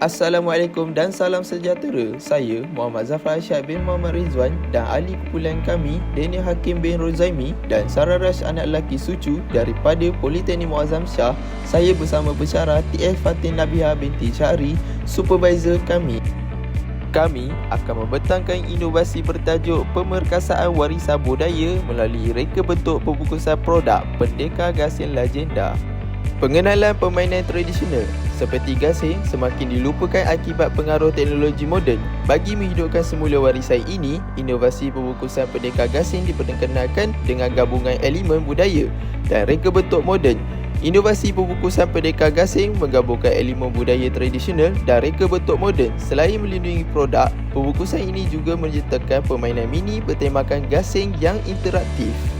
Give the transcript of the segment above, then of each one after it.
Assalamualaikum dan salam sejahtera. Saya Muhammad Zafar Syed bin Muhammad Rizwan dan ahli kumpulan kami Daniel Hakim bin Rozaimi dan Sarah Rash anak lelaki Sucu daripada Politeknik Muazzam Shah. Saya bersama pensyarah TF Fatin Nabiha binti Syahri, supervisor kami. Kami akan membentangkan inovasi bertajuk pemerkasaan warisan budaya melalui reka bentuk pembungkusan produk Pendekar Gasing Legenda. Pengenalan permainan tradisional seperti gasing semakin dilupakan akibat pengaruh teknologi moden. Bagi menghidupkan semula warisan ini, inovasi pembungkusan pendekar gasing diperkenalkan dengan gabungan elemen budaya dan reka bentuk moden. Inovasi pembungkusan pendekar gasing menggabungkan elemen budaya tradisional dan reka bentuk moden. Selain melindungi produk, pembungkusan ini juga menyertakan permainan mini bertemakan gasing yang interaktif.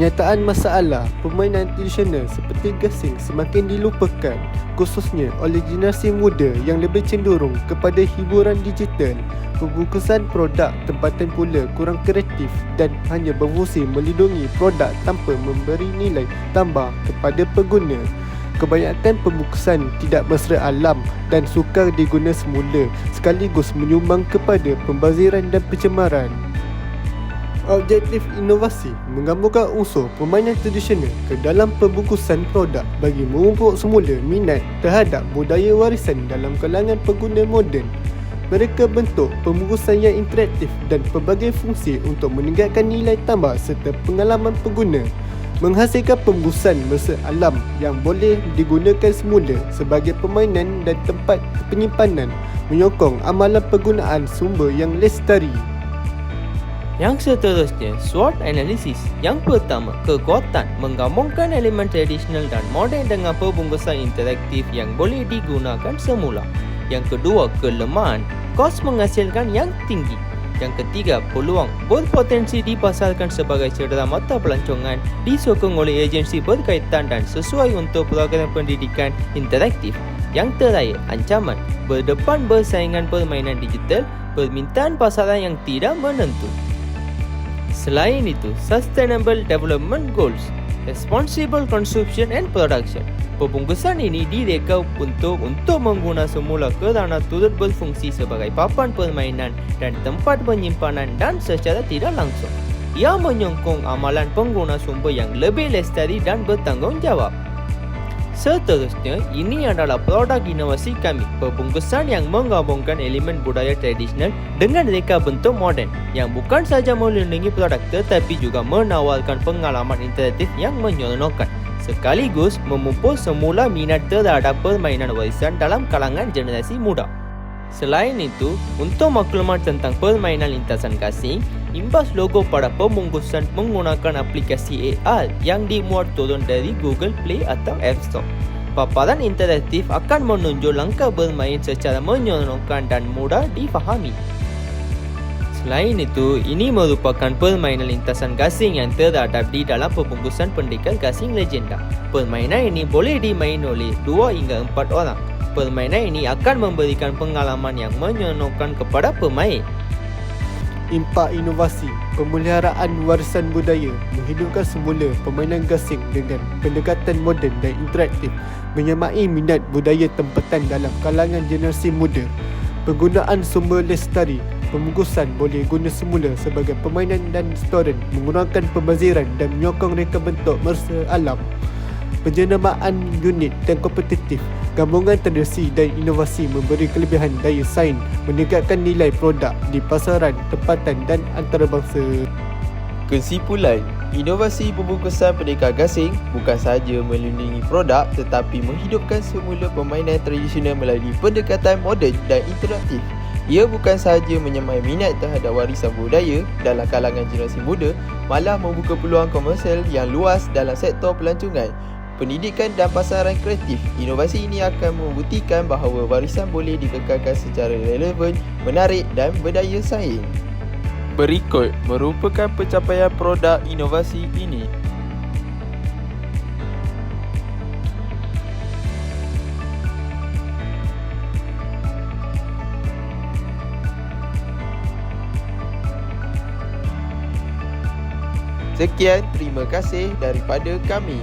Kenyataan masalah permainan tradisional seperti gasing semakin dilupakan khususnya oleh generasi muda yang lebih cenderung kepada hiburan digital. Pembungkusan produk tempatan pula kurang kreatif dan hanya berfungsi melindungi produk tanpa memberi nilai tambah kepada pengguna. Kebanyakan pembungkusan tidak mesra alam dan sukar diguna semula sekaligus menyumbang kepada pembaziran dan pencemaran. Objektif inovasi menggabungkan unsur permainan tradisional ke dalam pembungkusan produk bagi memupuk semula minat terhadap budaya warisan dalam kalangan pengguna moden. Mereka bentuk pembungkusan yang interaktif dan pelbagai fungsi untuk meningkatkan nilai tambah serta pengalaman pengguna. Menghasilkan pembungkusan mesra alam yang boleh digunakan semula sebagai permainan dan tempat penyimpanan menyokong amalan penggunaan sumber yang lestari. Yang seterusnya, SWOT analisis. Yang pertama, kekuatan menggabungkan elemen tradisional dan moden dengan pembungkusan interaktif yang boleh digunakan semula. Yang kedua, kelemahan. Kos menghasilkan yang tinggi. Yang ketiga, peluang berpotensi dipasarkan sebagai cedera mata pelancongan disokong oleh agensi berkaitan dan sesuai untuk program pendidikan interaktif. Yang terakhir, ancaman berdepan bersaingan permainan digital, permintaan pasaran yang tidak menentu. Selain itu, Sustainable Development Goals, Responsible Consumption and Production. Pembungkusan ini direka untuk untuk mengguna semula kerana turut berfungsi sebagai papan permainan dan tempat penyimpanan dan secara tidak langsung. Ia menyokong amalan pengguna sumber yang lebih lestari dan bertanggungjawab. Seterusnya, ini adalah produk inovasi kami, pembungkusan yang menggabungkan elemen budaya tradisional dengan reka bentuk moden yang bukan saja melindungi produk tetapi juga menawarkan pengalaman interaktif yang menyeronokkan sekaligus memupuk semula minat terhadap permainan warisan dalam kalangan generasi muda. Selain itu, untuk maklumat tentang permainan lintasan gasing, imbas logo pada pembungkusan menggunakan aplikasi AR yang dimuat turun dari Google Play atau App Store. Paparan interaktif akan menunjuk langkah bermain secara menyeronokkan dan mudah difahami. Selain itu, ini merupakan permainan lintasan gasing yang terhadap di dalam pembungkusan pendekar gasing legenda. Permainan ini boleh dimain oleh 2 hingga 4 orang permainan ini akan memberikan pengalaman yang menyenangkan kepada pemain. Impak inovasi, pemeliharaan warisan budaya menghidupkan semula permainan gasing dengan pendekatan moden dan interaktif menyamai minat budaya tempatan dalam kalangan generasi muda. Penggunaan sumber lestari, pembungkusan boleh guna semula sebagai permainan dan restoran menggunakan pembaziran dan menyokong reka bentuk mersa alam penjenamaan unit dan kompetitif, gabungan tradisi dan inovasi memberi kelebihan daya saing meningkatkan nilai produk di pasaran tempatan dan antarabangsa. Kesimpulan, inovasi pembungkusan pendekar gasing bukan sahaja melindungi produk tetapi menghidupkan semula permainan tradisional melalui pendekatan moden dan interaktif. Ia bukan sahaja menyemai minat terhadap warisan budaya dalam kalangan generasi muda, malah membuka peluang komersial yang luas dalam sektor pelancongan pendidikan dan pasaran kreatif, inovasi ini akan membuktikan bahawa warisan boleh dikekalkan secara relevan, menarik dan berdaya saing. Berikut merupakan pencapaian produk inovasi ini. Sekian, terima kasih daripada kami.